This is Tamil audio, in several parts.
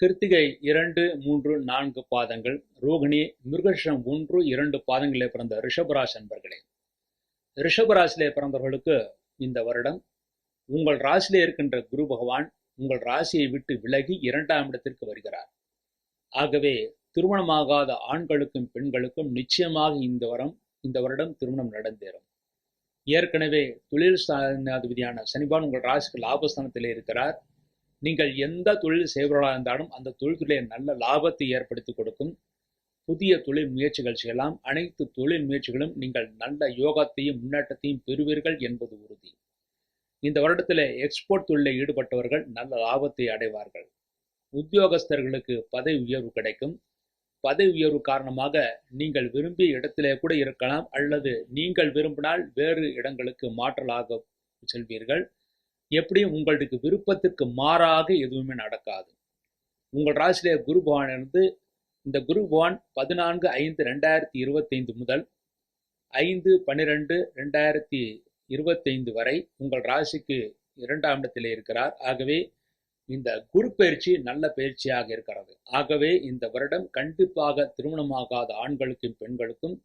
கிருத்திகை இரண்டு மூன்று நான்கு பாதங்கள் ரோகிணி மிருகஷம் ஒன்று இரண்டு பாதங்களிலே பிறந்த ரிஷபராசி அன்பர்களே. ரிஷபராசிலே பிறந்தவர்களுக்கு இந்த வருடம் உங்கள் ராசியிலே இருக்கின்ற குரு பகவான் உங்கள் ராசியை விட்டு விலகி இரண்டாம் இடத்திற்கு வருகிறார். ஆகவே திருமணமாகாத ஆண்களுக்கும் பெண்களுக்கும் நிச்சயமாக இந்த வரம் இந்த வருடம் திருமணம் நடந்தேறும். ஏற்கனவே தொழில் ஸ்தானாதிபதியான சனிபான் உங்கள் ராசிக்கு லாபஸ்தானத்திலே இருக்கிறார். நீங்கள் எந்த தொழில் செய்பவர்களாக இருந்தாலும் அந்த தொழில்துறையை நல்ல லாபத்தை ஏற்படுத்தி கொடுக்கும். புதிய தொழில் முயற்சிகள் செய்யலாம். அனைத்து தொழில் முயற்சிகளும் நீங்கள் நல்ல யோகத்தையும் முன்னேற்றத்தையும் பெறுவீர்கள் என்பது உறுதி. இந்த வருடத்தில் எக்ஸ்போர்ட் தொழிலில் ஈடுபட்டவர்கள் நல்ல லாபத்தை அடைவார்கள். உத்தியோகஸ்தர்களுக்கு பதவி உயர்வு கிடைக்கும். பதவி உயர்வு காரணமாக நீங்கள் விரும்பிய இடத்திலே கூட இருக்கலாம் அல்லது நீங்கள் விரும்பினால் வேறு இடங்களுக்கு மாற்றலாக செல்வீர்கள். எப்படியும் உங்களுக்கு விருப்பத்திற்கு மாறாக எதுவுமே நடக்காது. உங்கள் ராசியிலே குரு பகவான் இருந்து இந்த குரு பகவான் பதினான்கு ஐந்து ரெண்டாயிரத்தி இருபத்தைந்து முதல் ஐந்து பன்னிரெண்டு ரெண்டாயிரத்தி இருபத்தைந்து வரை உங்கள் ராசிக்கு இரண்டாம் இடத்தில் இருக்கிறார். ஆகவே இந்த குரு பயிற்சி நல்ல பயிற்சியாக இருக்கிறது. ஆகவே இந்த வருடம் கண்டிப்பாக திருமணமாகாத ஆண்களுக்கும் பெண்களுக்கும்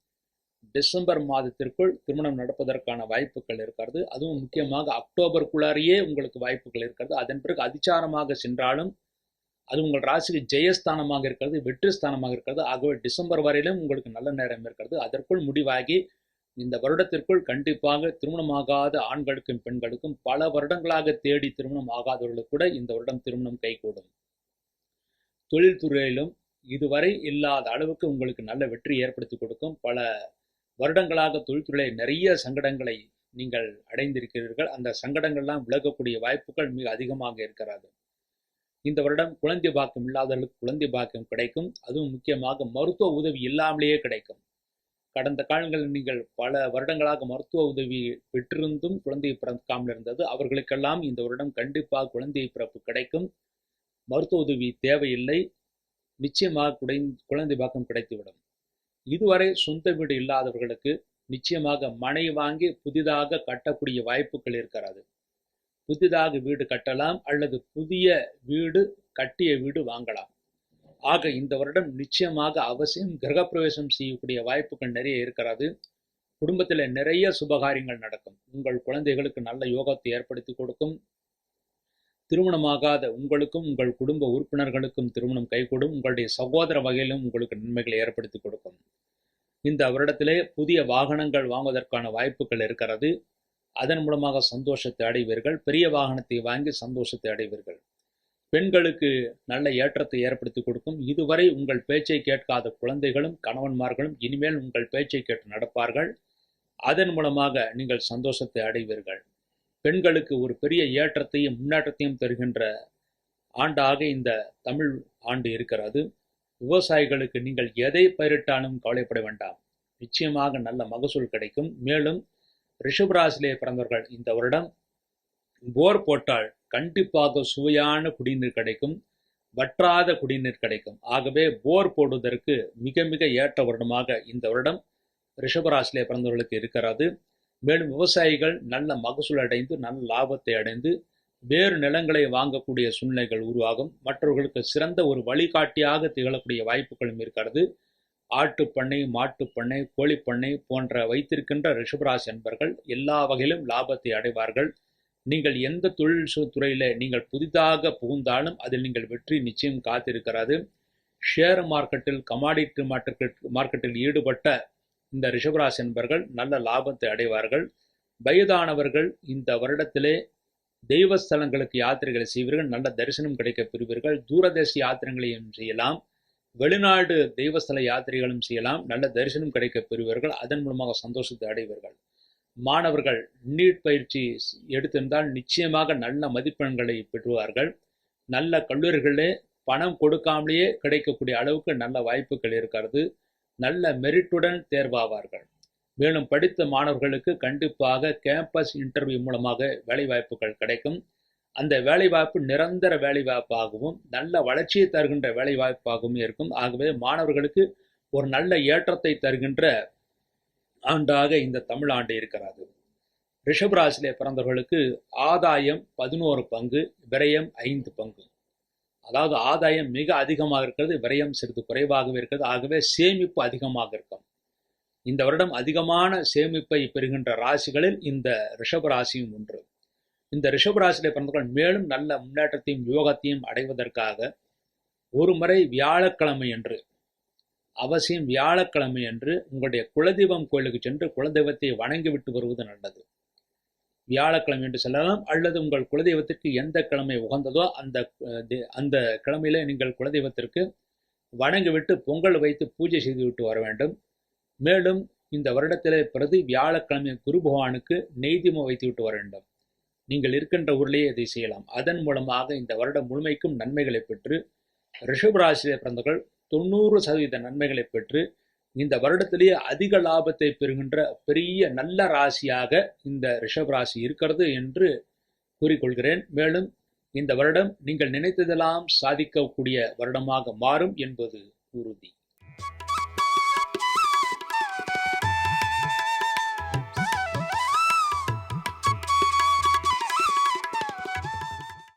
டிசம்பர் மாதத்திற்குள் திருமணம் நடப்பதற்கான வாய்ப்புகள் இருக்கிறது. அதுவும் முக்கியமாக அக்டோபருக்குள்ளாரியே உங்களுக்கு வாய்ப்புகள் இருக்கிறது. அதன் பிறகு அதிச்சாரமாக சென்றாலும் அது உங்கள் ராசிக்கு ஜெயஸ்தானமாக இருக்கிறது வெற்றி ஸ்தானமாக இருக்கிறது. ஆகவே டிசம்பர் வரையிலும் உங்களுக்கு நல்ல நேரம் இருக்கிறது. அதற்குள் முடிவாகி இந்த வருடத்திற்குள் கண்டிப்பாக திருமணமாகாத ஆண்களுக்கும் பெண்களுக்கும் பல வருடங்களாக தேடி திருமணம் ஆகாதவர்களுக்கு கூட இந்த வருடம் திருமணம் கைகூடும். தொழில்துறையிலும் இதுவரை இல்லாத அளவுக்கு உங்களுக்கு நல்ல வெற்றி ஏற்படுத்தி கொடுக்கும். பல வருடங்களாக தொழில்துறை நிறைய சங்கடங்களை நீங்கள் அடைந்திருக்கிறீர்கள். அந்த சங்கடங்கள்லாம் விலகக்கூடிய வாய்ப்புகள் மிக அதிகமாக இருக்கிறது இந்த வருடம் குழந்தை பாக்கியம் இல்லாதவர்களுக்கு குழந்தை பாக்கியம் கிடைக்கும். அதுவும் முக்கியமாக மருத்துவ உதவி இல்லாமலேயே கிடைக்கும். கடந்த காலங்களில் நீங்கள் பல வருடங்களாக மருத்துவ உதவி பெற்றிருந்தும் குழந்தை பிறக்காமல் இருந்தது. அவர்களுக்கெல்லாம் இந்த வருடம் கண்டிப்பாக குழந்தை பிறப்பு கிடைக்கும். மருத்துவ உதவி தேவையில்லை. நிச்சயமாக குடை குழந்தை பாக்கம் கிடைத்துவிடும். இதுவரை சொந்த வீடு இல்லாதவர்களுக்கு நிச்சயமாக மனை வாங்கி புதிதாக கட்டக்கூடிய வாய்ப்புகள் இருக்கிறது. புதிதாக வீடு கட்டலாம் அல்லது புதிய வீடு கட்டிய வீடு வாங்கலாம். ஆக இந்த வருடம் நிச்சயமாக அவசியம் கிரகப்பிரவேசம் செய்யக்கூடிய வாய்ப்புகள் நிறைய இருக்கிறது. குடும்பத்தில் நிறைய சுபகாரியங்கள் நடக்கும். உங்கள் குழந்தைகளுக்கு நல்ல யோகத்தை ஏற்படுத்தி கொடுக்கும். திருமணமாகாத உங்களுக்கும் உங்கள் குடும்ப உறுப்பினர்களுக்கும் திருமணம் கைகூடும். உங்களுடைய சகோதர வகையிலும் உங்களுக்கு நன்மைகளை ஏற்படுத்தி கொடுக்கும். இந்த வருடத்திலே புதிய வாகனங்கள் வாங்குவதற்கான வாய்ப்புகள் இருக்கிறது. அதன் மூலமாக சந்தோஷத்தை அடைவீர்கள். பெரிய வாகனத்தை வாங்கி சந்தோஷத்தை அடைவீர்கள். பெண்களுக்கு நல்ல ஏற்றத்தை ஏற்படுத்தி கொடுக்கும். இதுவரை உங்கள் பேச்சை கேட்காத குழந்தைகளும் கணவன்மார்களும் இனிமேல் உங்கள் பேச்சை கேட்டு நடப்பார்கள். அதன் மூலமாக நீங்கள் சந்தோஷத்தை அடைவீர்கள். பெண்களுக்கு ஒரு பெரிய ஏற்றத்தையும் முன்னேற்றத்தையும் தருகின்ற ஆண்டாக இந்த தமிழ் ஆண்டு இருக்கிறது. விவசாயிகளுக்கு நீங்கள் எதை பயிரிட்டாலும் கவலைப்பட வேண்டாம். நிச்சயமாக நல்ல மகசூல் கிடைக்கும். மேலும் ரிஷபராசிலே பிறந்தவர்கள் இந்த வருடம் போர் போட்டால் கண்டிப்பாக சுவையான குடிநீர் கிடைக்கும். வற்றாத குடிநீர் கிடைக்கும். ஆகவே போர் போடுவதற்கு மிக மிக ஏற்ற வருடமாக இந்த வருடம் ரிஷபராசிலே பிறந்தவர்களுக்கு இருக்கிறது. மேலும் விவசாயிகள் நல்ல மகசூல் அடைந்து நல்ல லாபத்தை அடைந்து வேறு நிலங்களை வாங்கக்கூடிய சூழ்நிலைகள் உருவாகும். மற்றவர்களுக்கு சிறந்த ஒரு வழிகாட்டியாக திகழக்கூடிய வாய்ப்புகளும் இருக்கிறது. ஆட்டுப்பண்ணை பண்ணை பண்ணை கோழிப்பண்ணை போன்ற வைத்திருக்கின்ற ரிஷபராசி என்பர்கள் எல்லா வகையிலும் லாபத்தை அடைவார்கள். நீங்கள் எந்த தொழில் துறையில் நீங்கள் புதிதாக புகுந்தாலும் அதில் நீங்கள் வெற்றி நிச்சயம் காத்திருக்கிறது. ஷேர் மார்க்கெட்டில் கமாடிட்டி மார்க்கெட் மார்க்கெட்டில் ஈடுபட்ட இந்த ரிஷபராசி என்பர்கள் நல்ல லாபத்தை அடைவார்கள். வயதானவர்கள் இந்த வருடத்திலே தெய்வ ஸ்தலங்களுக்கு யாத்திரைகளை செய்வீர்கள். நல்ல தரிசனம் கிடைக்க பெறுவீர்கள். தூரதேச யாத்திரைகளையும் செய்யலாம். வெளிநாடு தெய்வஸ்தல யாத்திரைகளும் செய்யலாம். நல்ல தரிசனம் கிடைக்க பெறுவீர்கள். அதன் மூலமாக சந்தோஷத்தை அடைவீர்கள். மாணவர்கள் நீட் பயிற்சி எடுத்திருந்தால் நிச்சயமாக நல்ல மதிப்பெண்களை பெறுவார்கள். நல்ல கல்லூரிகளிலே பணம் கொடுக்காமலேயே கிடைக்கக்கூடிய அளவுக்கு நல்ல வாய்ப்புகள் இருக்கிறது. நல்ல மெரிட்டுடன் தேர்வாவார்கள். மேலும் படித்த மாணவர்களுக்கு கண்டிப்பாக கேம்பஸ் இன்டர்வியூ மூலமாக வேலைவாய்ப்புகள் கிடைக்கும். அந்த வேலைவாய்ப்பு நிரந்தர வேலைவாய்ப்பாகவும் நல்ல வளர்ச்சியை தருகின்ற வேலைவாய்ப்பாகவும் இருக்கும். ஆகவே மாணவர்களுக்கு ஒரு நல்ல ஏற்றத்தை தருகின்ற ஆண்டாக இந்த தமிழ் ஆண்டு இருக்கிறது. ரிஷபராசிலே பிறந்தவர்களுக்கு ஆதாயம் பதினோரு பங்கு விரயம் ஐந்து பங்கு. அதாவது ஆதாயம் மிக அதிகமாக இருக்கிறது விரயம் சிறிது குறைவாகவே இருக்கிறது. ஆகவே சேமிப்பு அதிகமாக இருக்கும். இந்த வருடம் அதிகமான சேமிப்பை பெறுகின்ற ராசிகளில் இந்த ரிஷப ராசியும் ஒன்று. இந்த ரிஷப ராசியில பிறந்தவர்கள் மேலும் நல்ல முன்னேற்றத்தையும் யோகத்தையும் அடைவதற்காக ஒரு முறை வியாழக்கிழமை என்று அவசியம் வியாழக்கிழமை என்று உங்களுடைய குலதெய்வம் கோயிலுக்கு சென்று குலதெய்வத்தை வணங்கிவிட்டு வருவது நல்லது. வியாழக்கிழமை என்று சொல்லலாம் அல்லது உங்கள் குலதெய்வத்திற்கு எந்த கிழமை உகந்ததோ அந்த அந்த கிழமையில நீங்கள் குலதெய்வத்திற்கு வணங்கிவிட்டு பொங்கல் வைத்து பூஜை செய்துவிட்டு வர வேண்டும். மேலும் இந்த வருடத்திலே பிரதி வியாழக்கிழமை குரு பகவானுக்கு நெய்திமம் வைத்து விட்டு வர வேண்டும். நீங்கள் இருக்கின்ற ஊரிலேயே இதை செய்யலாம். அதன் மூலமாக இந்த வருடம் முழுமைக்கும் நன்மைகளை பெற்று ரிஷபராசியிலே பிறந்தவர்கள் தொண்ணூறு சதவீத நன்மைகளை பெற்று இந்த வருடத்திலேயே அதிக லாபத்தை பெறுகின்ற பெரிய நல்ல ராசியாக இந்த ரிஷப் ராசி இருக்கிறது என்று கூறிக்கொள்கிறேன். மேலும் இந்த வருடம் நீங்கள் நினைத்ததெல்லாம் சாதிக்கக்கூடிய வருடமாக மாறும் என்பது உறுதி.